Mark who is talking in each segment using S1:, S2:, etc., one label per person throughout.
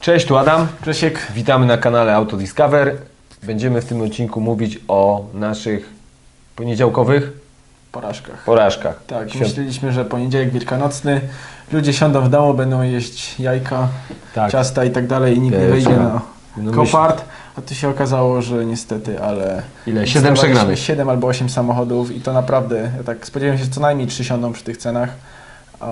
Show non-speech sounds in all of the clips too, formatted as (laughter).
S1: Cześć, tu Adam.
S2: Grzesiek,
S1: Witamy na kanale Autodiscover. Będziemy w tym odcinku mówić o naszych poniedziałkowych
S2: porażkach.
S1: porażkach.
S2: Tak,
S1: Świąt-
S2: myśleliśmy, że poniedziałek wielkanocny, ludzie siądą w domu, będą jeść jajka,
S1: Tak.
S2: ciasta i tak dalej i nikt nie wejdzie
S1: trzeba-
S2: na
S1: no
S2: kopart, a tu się okazało, że niestety, ale...
S1: Ile? Siedem przegranych.
S2: 7 albo 8 samochodów i to naprawdę, ja tak spodziewałem się, że co najmniej 3 siądą przy tych cenach, a,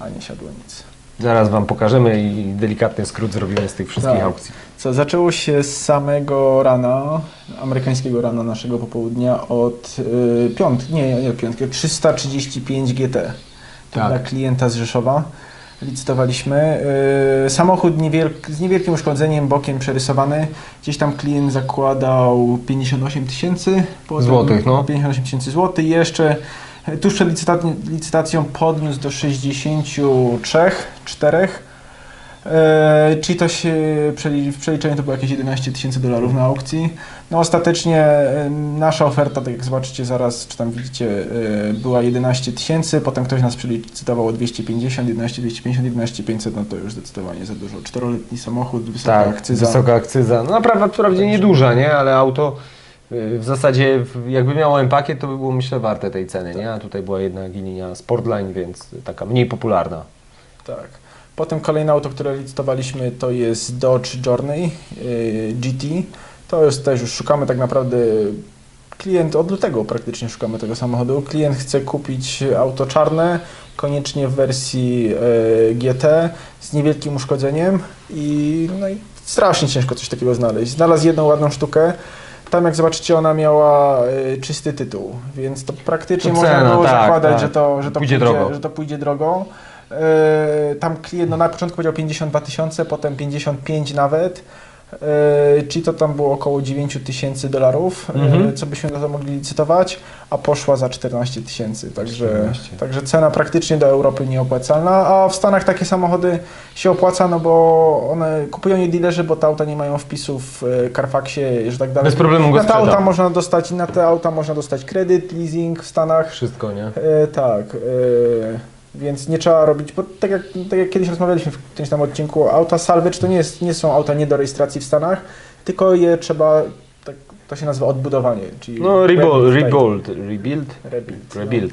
S2: a nie siadło nic.
S1: Zaraz Wam pokażemy i delikatny skrót zrobimy z tych wszystkich
S2: Tak.
S1: aukcji.
S2: Co, zaczęło się z samego rana, amerykańskiego rana naszego popołudnia od y, piątki, nie, nie piątki, 335 GT. To
S1: Tak.
S2: dla klienta z Rzeszowa. Licytowaliśmy. Y, samochód niewielk, z niewielkim uszkodzeniem, bokiem przerysowany. Gdzieś tam klient zakładał 58 tysięcy
S1: Złotych, no.
S2: 58 tysięcy złotych. I jeszcze tuż przed licytacją, licytacją podniósł do 63, 4. E, czyli to się w przeliczeniu to było jakieś 11 tysięcy dolarów na aukcji. No ostatecznie nasza oferta, tak jak zobaczycie zaraz, czy tam widzicie, e, była 11 tysięcy, potem ktoś nas przelicytował o 250, 11 250, 11 500, no to już zdecydowanie za dużo. Czteroletni samochód, wysoka
S1: Tak,
S2: akcyza.
S1: wysoka akcyza. No naprawdę, wprawdzie nieduża, nie? Ale auto w zasadzie jakby miało M-pakiet, to by było myślę warte tej ceny, nie? A tutaj była jednak linia Sportline, więc taka mniej popularna.
S2: Tak. Potem kolejne auto, które licytowaliśmy to jest Dodge Journey yy, GT. To jest też już szukamy tak naprawdę klient od lutego praktycznie szukamy tego samochodu. Klient chce kupić auto czarne, koniecznie w wersji yy, GT z niewielkim uszkodzeniem i, no i strasznie ciężko coś takiego znaleźć. Znalazł jedną ładną sztukę. Tam jak zobaczycie ona miała yy, czysty tytuł, więc to praktycznie
S1: To
S2: można
S1: cena,
S2: było
S1: tak,
S2: zakładać,
S1: tak.
S2: że to, że to
S1: Pójdzie
S2: pójdzie,
S1: drogo.
S2: że to pójdzie drogą. Yy, tam klient no, na początku powiedział 52 tysiące, potem 55 nawet, czyli to tam było około 9 tysięcy dolarów,
S1: Mhm.
S2: yy, co byśmy za to mogli licytować, a poszła za 14 tysięcy, także,
S1: 14.
S2: także cena praktycznie do Europy nieopłacalna, a w Stanach takie samochody się opłaca, no bo one kupują je dealerzy, bo te auta nie mają wpisów w yy, Carfaxie, że tak dalej.
S1: Bez problemu go
S2: na te auta można dostać, na te auta można dostać kredyt, leasing w Stanach,
S1: Wszystko, nie?
S2: E, tak, e, więc nie trzeba robić, bo tak jak, tak jak kiedyś rozmawialiśmy w którymś tam odcinku, auta salvage to nie, jest, nie są auta nie do rejestracji w Stanach, tylko je trzeba, tak, to się nazywa odbudowanie, czyli
S1: No, rebuild,
S2: rebuild,
S1: rebuild, rebuild,
S2: tak, rebuild,
S1: rebuild,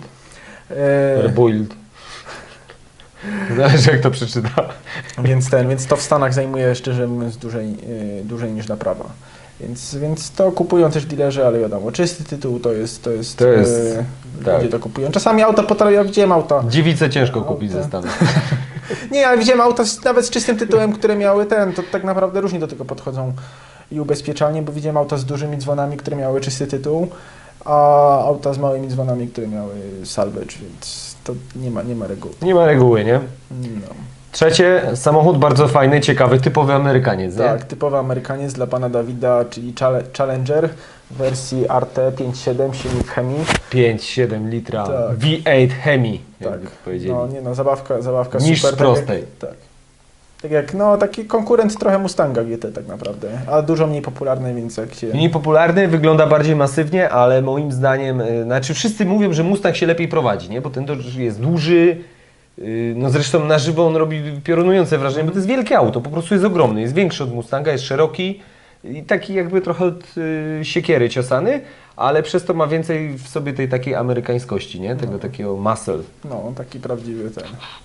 S2: No. E,
S1: rebuild. (laughs) Zależy jak to przeczyta.
S2: więc ten, więc to w Stanach zajmuje szczerze mówiąc dłużej, e, dłużej niż naprawa. Więc, więc to kupują też dealerzy, ale wiadomo, czysty tytuł to jest, to jest,
S1: To jest,
S2: e,
S1: tak.
S2: ludzie to kupują. Czasami auta potrafią, ja widziałem auta,
S1: Dziewice ciężko kupić ze
S2: Auto.
S1: Stanów. (laughs)
S2: Nie, ale widziałem auta z, nawet z czystym tytułem, które miały ten, to tak naprawdę różnie do tego podchodzą i ubezpieczalnie, bo widziałem auta z dużymi dzwonami, które miały czysty tytuł, a auta z małymi dzwonami, które miały salvage, więc to nie ma, nie ma reguły.
S1: Nie ma reguły, nie?
S2: No.
S1: Trzecie, samochód bardzo fajny, ciekawy, typowy Amerykaniec, nie?
S2: Tak, typowy Amerykaniec dla pana Dawida, czyli Challenger w wersji RT 5.7, silnik chemii.
S1: 5-7 litra
S2: Tak.
S1: V8 Hemi,
S2: Tak,
S1: jakby powiedzieli.
S2: no nie no, zabawka, zabawka
S1: Niż
S2: super.
S1: z prostej.
S2: Tak, jak, tak. Tak jak, no taki konkurent trochę Mustanga GT tak naprawdę, a dużo mniej popularny, więc jak się...
S1: Mniej popularny, wygląda bardziej masywnie, ale moim zdaniem, y, znaczy wszyscy mówią, że Mustang się lepiej prowadzi, nie? Bo ten Dodge jest duży, no zresztą na żywo on robi piorunujące wrażenie, bo to jest wielkie auto, po prostu jest ogromny, jest większy od Mustanga, jest szeroki i taki jakby trochę od y, siekiery ciosany, ale przez to ma więcej w sobie tej takiej amerykańskości, nie? Tego takiego muscle.
S2: No, taki prawdziwy ten.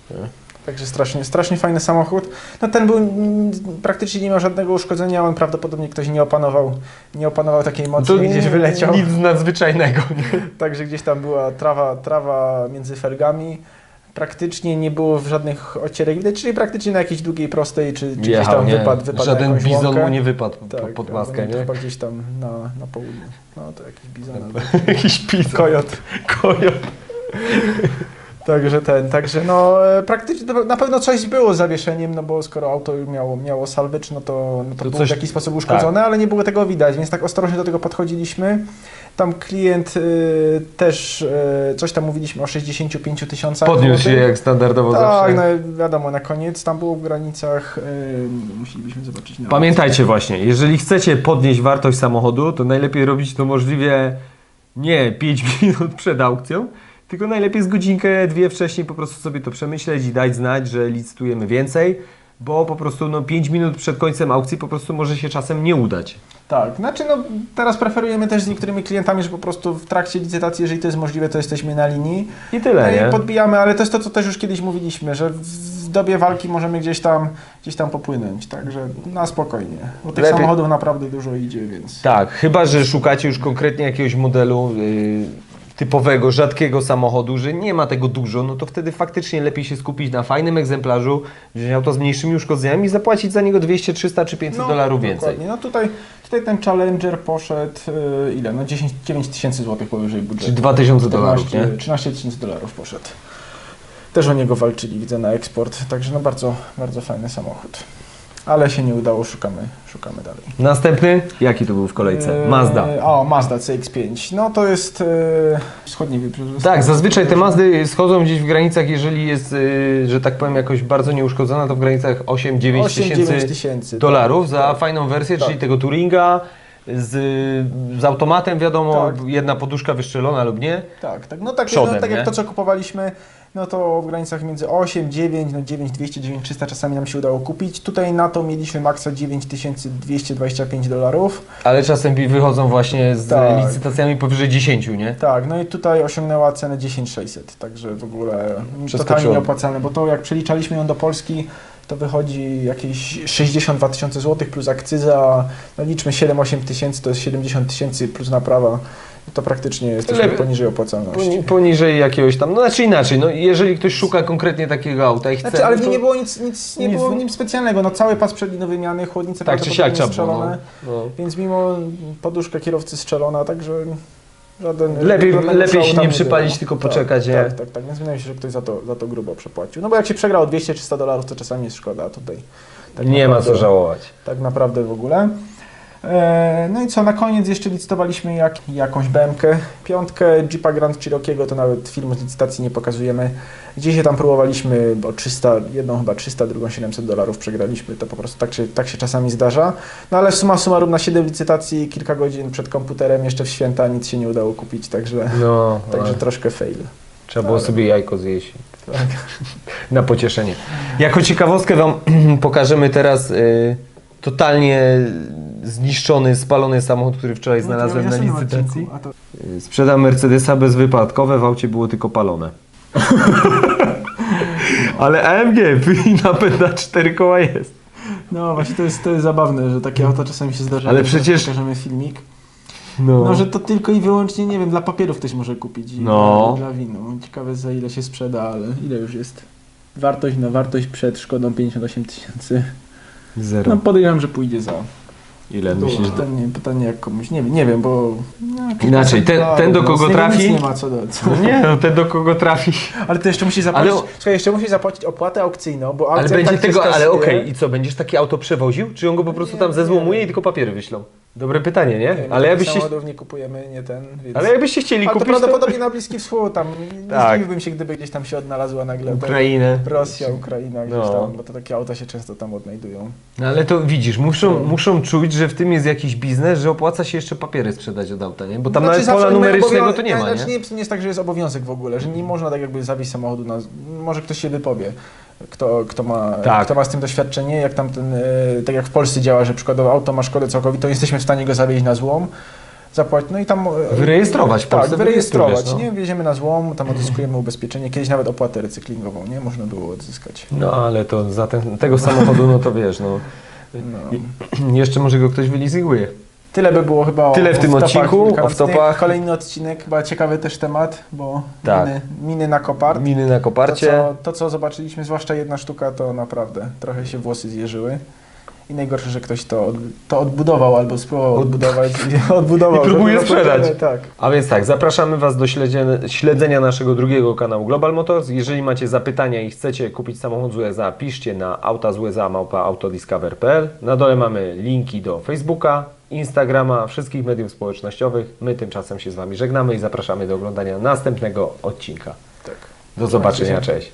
S1: Tak.
S2: Także strasznie, strasznie fajny samochód. No ten był mm, praktycznie nie miał żadnego uszkodzenia, on prawdopodobnie ktoś nie opanował, nie opanował takiej mocy i gdzieś wyleciał.
S1: Nic nadzwyczajnego, nie? (laughs)
S2: Także gdzieś tam była trawa, trawa między felgami. Praktycznie nie było żadnych ocierek widać, czyli praktycznie na jakiejś długiej prostej, czy, czy gdzieś
S1: Jechał,
S2: tam
S1: nie?
S2: wypadł, wypadł
S1: Żaden
S2: jakąś
S1: bizon
S2: łąkę.
S1: mu nie wypadł po-
S2: tak,
S1: pod
S2: tak,
S1: maskę,
S2: no, to
S1: nie?
S2: Chyba gdzieś tam na, na południu. No to jakiś bizon. (laughs)
S1: Jakiś bizon.
S2: Kojot.
S1: Kojot.
S2: Także ten, także no e, praktycznie na pewno coś było z zawieszeniem, no bo skoro auto miało, miało salvage, no to, no to,
S1: To
S2: było
S1: coś-
S2: w jakiś sposób uszkodzone, ale nie było tego widać, więc tak ostrożnie do tego podchodziliśmy. Tam klient y, też y, coś tam mówiliśmy o 65 tysiącach.
S1: Podniósł się jak standardowo
S2: Tak,
S1: zawsze.
S2: no wiadomo, na koniec tam było w granicach, y, musielibyśmy zobaczyć na
S1: Pamiętajcie właśnie, jeżeli chcecie podnieść wartość samochodu, to najlepiej robić to możliwie nie 5 (laughs) minut przed aukcją, tylko najlepiej z godzinkę, dwie wcześniej po prostu sobie to przemyśleć i dać znać, że licytujemy więcej, bo po prostu no, 5 minut przed końcem aukcji po prostu może się czasem nie udać.
S2: Tak, znaczy no teraz preferujemy też z niektórymi klientami, że po prostu w trakcie licytacji, jeżeli to jest możliwe, to jesteśmy na linii.
S1: I tyle,
S2: No
S1: nie?
S2: podbijamy, ale to jest to, co też już kiedyś mówiliśmy, że w dobie walki możemy gdzieś tam, gdzieś tam popłynąć, także na spokojnie. Bo tych
S1: Lepiej-
S2: samochodów naprawdę dużo idzie, więc...
S1: Tak, chyba że szukacie już konkretnie jakiegoś modelu y, typowego, rzadkiego samochodu, że nie ma tego dużo, no to wtedy faktycznie lepiej się skupić na fajnym egzemplarzu, wziąć auto z mniejszymi uszkodzeniami i zapłacić za niego 200, 300 czy 500 dolarów więcej.
S2: Dokładnie. No tutaj, tutaj ten Challenger poszedł, y, ile? No 10, 9 tysięcy złotych powyżej budżetu.
S1: Czyli 2000 dolarów,
S2: 14,
S1: nie?
S2: 13 tysięcy dolarów poszedł. Też o niego walczyli, widzę, na eksport, także no bardzo, bardzo fajny samochód. Ale się nie udało, szukamy, szukamy dalej.
S1: Następny? Jaki to był w kolejce?
S2: Eee,
S1: Mazda.
S2: O, Mazda CX-5. No to jest e, wschodni wybrzeże.
S1: Tak, zazwyczaj te Mazdy schodzą gdzieś w granicach, jeżeli jest, y, że tak powiem, jakoś bardzo nieuszkodzona, to w granicach 8-9
S2: 8-9
S1: tysięcy dolarów za
S2: Tak.
S1: fajną wersję,
S2: Tak.
S1: czyli tego Touringa z, z automatem, wiadomo,
S2: Tak.
S1: jedna poduszka wyszczelona lub nie.
S2: Tak, tak. No tak,
S1: Przodem,
S2: no, tak jak to, co kupowaliśmy, no to w granicach między 8, 9, no 9, 200, 9, 300 czasami nam się udało kupić. Tutaj na to mieliśmy maksa 9225 dolarów.
S1: Ale czasem wychodzą właśnie z
S2: Tak.
S1: licytacjami powyżej 10, nie?
S2: Tak, no i tutaj osiągnęła cenę 10600, także w ogóle totalnie nieopłacalne, bo to jak przeliczaliśmy ją do Polski, to wychodzi jakieś 62 tysiące złotych plus akcyza, no liczmy 7-8 tysięcy, to jest 70 tysięcy plus naprawa, to praktycznie jesteśmy
S1: Lepiej-
S2: poniżej opłacalności.
S1: Poni- Poniżej jakiegoś tam, no znaczy inaczej, no jeżeli ktoś szuka konkretnie takiego auta i chce...
S2: Znaczy, ale w
S1: no
S2: nim
S1: to-
S2: nie było nic, nic nie
S1: nic,
S2: było w
S1: no.
S2: nim specjalnego. No cały pas przedni do wymiany, chłodnice
S1: Tak czy siak
S2: strzelone,
S1: no. no.
S2: więc mimo poduszka kierowcy strzelona, także żaden...
S1: Lepiej- lepiej się nie przypalić, tylko poczekać, nie?
S2: Tak, tak, tak, więc wydaje mi się, że ktoś za to, za to grubo przepłacił. No bo jak się przegrało 200-300 dolarów, to czasami jest szkoda, a tutaj... tak
S1: Nie ma
S2: naprawdę-
S1: co żałować.
S2: Tak naprawdę w ogóle. E, No i co, na koniec jeszcze licytowaliśmy jak, jakąś BMK, piątkę Jeepa Grand Cherokee'ego, to nawet filmu z licytacji nie pokazujemy. Gdzie się tam próbowaliśmy, bo 300, jedną chyba 300, drugą 700 dolarów przegraliśmy, to po prostu tak się, tak się czasami zdarza. No ale suma summarum na 7 licytacji, kilka godzin przed komputerem, jeszcze w święta nic się nie udało kupić, także,
S1: No, (laughs)
S2: także
S1: ale
S2: troszkę fail.
S1: trzeba było sobie jajko zjeść.
S2: Tak. (laughs)
S1: Na pocieszenie. Jako ciekawostkę Wam (clears throat) pokażemy teraz y, totalnie zniszczony, spalony samochód, który wczoraj
S2: No
S1: znalazłem na licytacji. Y, Sprzedam Mercedesa bezwypadkowe, w aucie było tylko palone. (laughs) Ale AMG (laughs) i napęd na cztery koła jest.
S2: No właśnie, to jest, to jest zabawne, że takie auta czasami się zdarzają.
S1: Ale przecież-
S2: Pokażemy filmik.
S1: No,
S2: No, że to tylko i wyłącznie, nie wiem, dla papierów ktoś może kupić i
S1: No.
S2: dla, dla winu. Ciekawe za ile się sprzeda, ale ile już jest? Wartość na wartość przed szkodą 58 tysięcy.
S1: Zero.
S2: No podejrzewam, że pójdzie za.
S1: Ile myślisz?
S2: Pytanie, pytanie jak komuś, nie wiem, nie wiem, bo... No,
S1: Inaczej, ten- ten do
S2: no,
S1: kogo trafi?
S2: Nie ma co do... Co.
S1: No nie, no ten do kogo trafi.
S2: Ale to jeszcze musi zapłacić,
S1: Ale-
S2: słuchaj, jeszcze musi zapłacić opłatę aukcyjną, bo
S1: Ale
S2: aukcja i
S1: będzie
S2: tak
S1: tego, ale okej, i co, będziesz takie auto przewoził? Czy on go po prostu
S2: Nie,
S1: tam zezłomuje
S2: nie.
S1: i tylko papiery wyślą? Dobre pytanie, nie?
S2: Nie,
S1: ale jakbyście,
S2: samochodów nie kupujemy, nie ten, więc...
S1: ale jakbyście chcieli
S2: Ale to
S1: kupić, to
S2: prawdopodobnie na Bliski Wschód, tam nie
S1: Tak.
S2: zdziwiłbym się, gdyby gdzieś tam się odnalazła nagle
S1: Ukrainę.
S2: Rosja, Ukraina, gdzieś
S1: No.
S2: tam, bo to takie auta się często tam odnajdują.
S1: No ale to widzisz, muszą,
S2: No.
S1: muszą czuć, że w tym jest jakiś biznes, że opłaca się jeszcze papiery sprzedać od auta, nie? Bo tam
S2: Znaczy,
S1: nawet pola numerycznego to nie ma,
S2: Znaczy,
S1: nie?
S2: nie, nie jest tak, że jest obowiązek w ogóle, że nie można tak jakby zawieźć samochodu na... Może ktoś się wypowie, kto, kto, ma,
S1: Tak.
S2: kto ma z tym doświadczenie, jak tam ten, e, tak jak w Polsce działa, że przykładowo auto ma szkodę całkowitą, jesteśmy w stanie go zawieźć na złom, zapłacić, no i tam... e,
S1: Wyrejestrować w Polsce,
S2: Tak, wyrejestrować,
S1: no.
S2: nie? Wjedziemy na złom, tam odzyskujemy ubezpieczenie, kiedyś nawet opłatę recyklingową, nie? Można było odzyskać.
S1: No ale to za ten, tego samochodu, no to wiesz, no.
S2: No. (clears throat)
S1: Jeszcze może go ktoś wylizinguje.
S2: Tyle by było chyba
S1: Tyle w tym
S2: off-topach
S1: odcinku,
S2: wielkanocnych.
S1: off-topach.
S2: Kolejny odcinek, chyba ciekawy też temat, bo
S1: Tak.
S2: miny, miny na kopart.
S1: Miny na
S2: To
S1: koparcie.
S2: co, to, co zobaczyliśmy, zwłaszcza jedna sztuka, to naprawdę trochę się włosy zjeżyły. I najgorsze, że ktoś to, od, to odbudował albo spróbował
S1: Od-
S2: odbudować (laughs) i odbudował.
S1: I próbuje sprzedać.
S2: Tak.
S1: A więc tak, zapraszamy Was do śledzenia, śledzenia naszego drugiego kanału Global Motors. Jeżeli macie zapytania i chcecie kupić samochód z USA, piszcie na auta z USA małpa autodiscover.pl. Na dole mamy linki do Facebooka, Instagrama, wszystkich mediów społecznościowych. My tymczasem się z Wami żegnamy i zapraszamy do oglądania następnego odcinka.
S2: tak.
S1: Do zobaczenia, cześć.